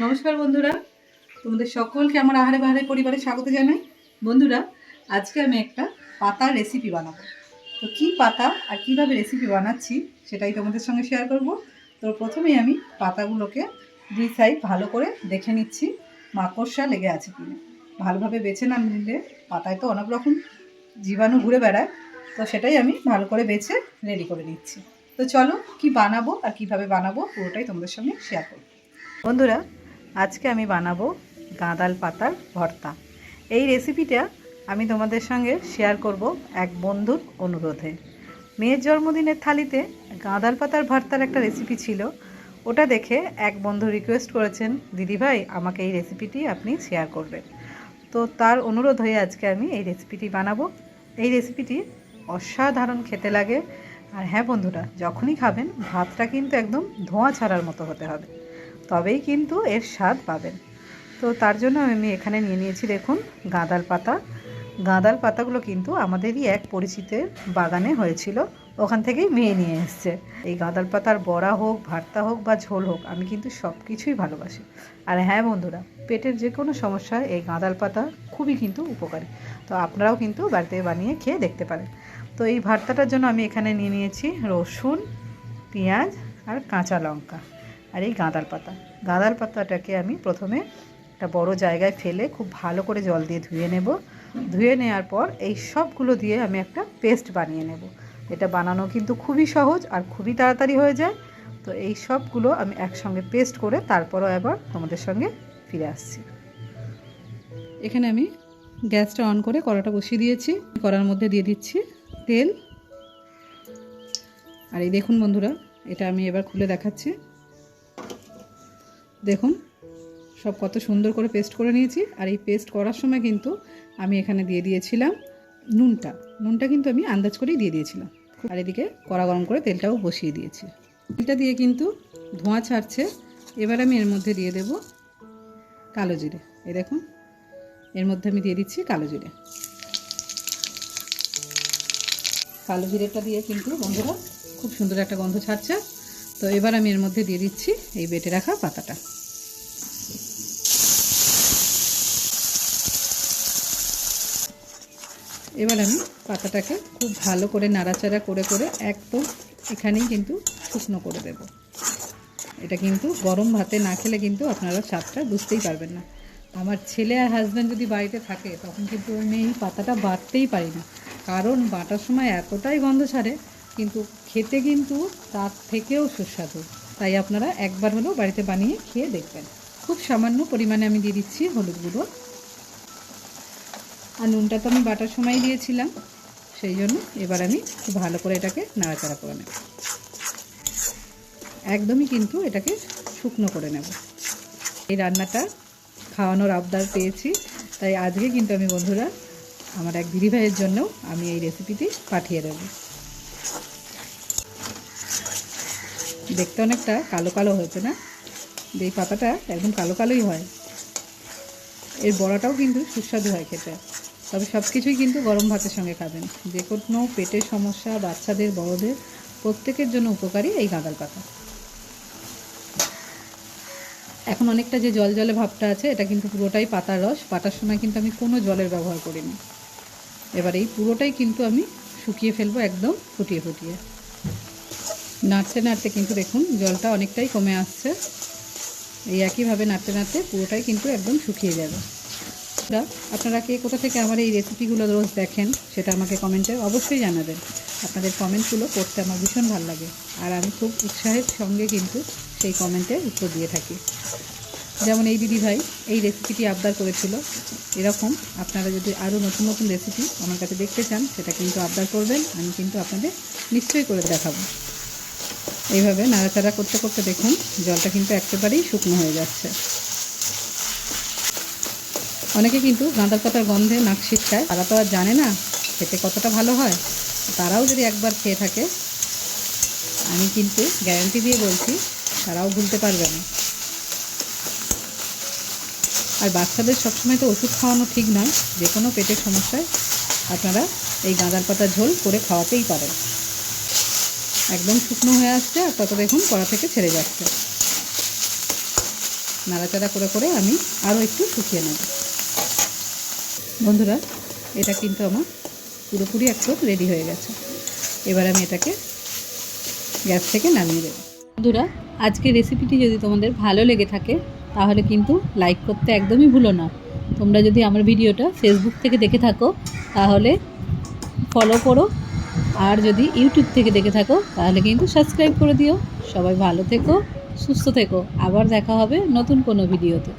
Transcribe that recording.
নমস্কার বন্ধুরা, তোমাদের সকলকে আমার আহারে বাহারে পরিবারে স্বাগত জানাই। বন্ধুরা, আজকে আমি একটা পাতার রেসিপি বানাবো। তো কি পাতা আর কীভাবে রেসিপি বানাচ্ছি সেটাই তোমাদের সঙ্গে শেয়ার করব। তো প্রথমেই আমি পাতাগুলোকে দুই সাইড ভালো করে দেখে নিচ্ছি, মাকড়সা লেগে আছে কিনা। ভালোভাবে বেছে না নিলে পাতায় তো অনেক রকম জীবাণু ঘুরে বেড়ায়, তো সেটাই আমি ভালো করে বেছে রেডি করে নিচ্ছি। তো চলো কি বানাবো আর কীভাবে বানাবো পুরোটাই তোমাদের সঙ্গে শেয়ার করব। বন্ধুরা আজকে আমি বানাবো গাঁদাল পাতার ভর্তা। এই রেসিপিটা আমি তোমাদের সঙ্গে শেয়ার করব এক বন্ধুর অনুরোধে। মেয়ের জন্মদিনের থালিতে গাঁদাল পাতার ভর্তার একটা রেসিপি ছিল। ওটা দেখে এক বন্ধু রিকোয়েস্ট করেছেন দিদিভাই আমাকে এই রেসিপিটি আপনি শেয়ার করবেন। তো তার অনুরোধ হয়ে আজকে আমি এই রেসিপিটি বানাবো। এই রেসিপিটি অসাধারণ খেতে লাগে। আর হ্যাঁ বন্ধুরা, যখনই খাবেন, ভাতটা কিন্তু একদম ধোঁয়া ছাড়ার মতো হতে হবে। তবেই কিন্তু এর স্বাদ পাবেন। তো তার জন্য আমি এখানে নিয়ে নিয়েছি দেখুন গাঁদাল পাতা। গাঁদাল পাতাগুলো কিন্তু আমাদেরই এক পরিচিতের বাগানে হয়েছিল। ওখান থেকেই মেয়ে নিয়ে এসছে। এই গাঁদাল পাতার বড়া হোক, ভর্তা হোক বা ঝোল হোক, আমি কিন্তু সব কিছুই ভালোবাসি। আর হ্যাঁ বন্ধুরা, পেটের যে কোনো সমস্যায় এই গাঁদাল পাতা খুবই কিন্তু উপকারী। তো আপনারাও কিন্তু বাড়িতে বানিয়ে খেয়ে দেখতে পারেন। তো এই ভর্তাটার জন্য আমি এখানে নিয়ে নিয়েছি রসুন, পেঁয়াজ আর কাঁচা লঙ্কা। আর এই গাঁদাল পাতা। গাঁদাল পাতাটাকে আমি প্রথমে একটা বড় জায়গায় ফেলে খুব ভালো করে জল দিয়ে ধুয়ে নেব। ধুয়ে নেওয়ার পর এই সবগুলো দিয়ে আমি একটা পেস্ট বানিয়ে নেব। এটা বানানো কিন্তু খুবই সহজ আর খুবই তাড়াতাড়ি হয়ে যায়। তো এই সবগুলো আমি একসঙ্গে পেস্ট করে তারপরও এবার তোমাদের সঙ্গে ফিরে আসছি। এখানে আমি গ্যাসটা অন করে কড়াটা বসিয়ে দিয়েছি। কড়ার মধ্যে দিয়ে দিচ্ছি তেল। আর এই দেখুন বন্ধুরা, এটা আমি এবার খুলে দেখাচ্ছি। দেখুন, সব কত সুন্দর করে পেস্ট করে নিয়েছি। আর এই পেস্ট করার সময় কিন্তু আমি এখানে দিয়ে দিয়েছিলাম নুনটা। নুনটা কিন্তু আমি আন্দাজ করেই দিয়ে দিয়েছিলাম। আর এদিকে কড়া গরম করে তেলটাও বসিয়ে দিয়েছি। তেলটা দিয়ে কিন্তু ধোঁয়া ছাড়ছে। এবার আমি এর মধ্যে দিয়ে দেব কালো জিরে। এই দেখুন, এর মধ্যে আমি দিয়ে দিচ্ছি কালো জিরে। কালো জিরেটা দিয়ে কিন্তু বন্ধুরা খুব সুন্দর একটা গন্ধ ছাড়ছে। তো এবার আমি এর মধ্যে দিয়ে দিচ্ছি এই বেটে রাখা পাতাটা। এবার আমি পাতাটাকে খুব ভালো করে নাড়াচাড়া করে করে একদম এখানেই কিন্তু শুকনো করে দেব। এটা কিন্তু গরম ভাতে না খেলে কিন্তু আপনারা স্বাদটা বুঝতেই পারবেন না। আমার ছেলে আর হাজব্যান্ড যদি বাড়িতে থাকে, তখন কিন্তু আমি এই পাতাটা বাটতেই পারি না। কারণ বাটার সময় এতটাই গন্ধ ছাড়ে কিন্তু খেতে কিন্তু তার থেকেও সুস্বাদু। তাই আপনারা একবার হলেও বাড়িতে বানিয়ে খেয়ে দেখবেন। খুব সামান্য পরিমাণে আমি দিয়ে দিচ্ছি হলুদ গুঁড়ো। আর নুনটা তো আমি বাটার সময় দিয়েছিলাম, সেই জন্য এবার আমি খুব ভালো করে এটাকে নাড়াচাড়া করে নেব। একদমই কিন্তু এটাকে শুকনো করে নেব। এই রান্নাটা খাওয়ানোর আবদার পেয়েছি, তাই আজকে কিন্তু আমি বন্ধুরা, আমার এক দিদিভাইয়ের জন্য আমি এই রেসিপিটি পাঠিয়ে দেব। দেখতে অনেকটা কালো কালো হয়েছে না? এই পাতাটা একদম কালো কালোই হয়। এর বড়াটাও কিন্তু সুস্বাদু হয় খেতে। তবে সব কিছুই কিন্তু গরম ভাতের সঙ্গে খাবেন। যে কোনো পেটের সমস্যা, বাচ্চাদের, বড়দের, প্রত্যেকের জন্য উপকারী এই গাঁদাল পাতা। এখন অনেকটা যে জল জলে ভাবটা আছে, এটা কিন্তু পুরোটাই পাতার রস। পাতার সময় কিন্তু আমি কোনো জলের ব্যবহার করিনি। এবার এই পুরোটাই কিন্তু আমি শুকিয়ে ফেলব একদম ফুটিয়ে ফুটিয়ে। নাড়তে নাড়তে কিন্তু দেখুন জলটা অনেকটাই কমে আসছে। এই একইভাবে নাড়তে নাড়তে পুরোটাই কিন্তু একদম শুকিয়ে যাবে। আপনারা কে কোথা থেকে আমার এই রেসিপিগুলো রোজ দেখেন সেটা আমাকে কমেন্টে অবশ্যই জানাবেন। আপনাদের কমেন্টগুলো পড়তে আমার ভীষণ ভালো লাগে। আর আমি খুব উৎসাহের সঙ্গে কিন্তু সেই কমেন্টে উত্তর দিয়ে থাকি। যেমন এই দিদি ভাই, এই রেসিপিটি আবদার করেছিল। এরকম আপনারা যদি আরও নতুন নতুন রেসিপি আমার কাছে দেখতে চান, সেটা কিন্তু আবদার করবেন। আমি কিন্তু আপনাদের নিশ্চয়ই করে দেখাবো। এইভাবে নাড়াচাড়া করতে করতে দেখুন, জলটা কিন্তু একেবারেই শুকনো হয়ে যাচ্ছে। অনেকে কিন্তু গাঁদার পাতার গন্ধে নাক ছিটকায় তারা তো আর জানে না খেতে কতটা ভালো হয়। তারাও যদি একবার খেয়ে থাকে, আমি কিন্তু গ্যারান্টি দিয়ে বলছি, তারাও ভুলতে পারবে না। আর বাচ্চাদের সবসময় তো ওষুধ খাওয়ানো ঠিক নয়, যে কোনো পেটের সমস্যায় আপনারা এই গাঁদার পাতার ঝোল করে খাওয়াতেই পারেন। একদম শুকনো হয়ে আসছে, আর তত দেখুন কড়া থেকে ছেড়ে যাচ্ছে। নাড়াচাড়া করে করে আমি আরও একটু শুকিয়ে নেব। বন্ধুরা, এটা কিন্তু আমার পুরোপুরি একদম রেডি হয়ে গেছে। এবার আমি এটাকে গ্যাস থেকে নামিয়ে দেবো। বন্ধুরা আজকের রেসিপিটি যদি তোমাদের ভালো লেগে থাকে, তাহলে কিন্তু লাইক করতে একদমই ভুলো না। তোমরা যদি আমার ভিডিওটা ফেসবুক থেকে দেখে থাকো, তাহলে ফলো করো। আর যদি ইউটিউব থেকে দেখে থাকো, তাহলে কিন্তু সাবস্ক্রাইব করে দিও। সবাই ভালো থেকো, সুস্থ থেকো। আবার দেখা হবে নতুন কোনো ভিডিওতে।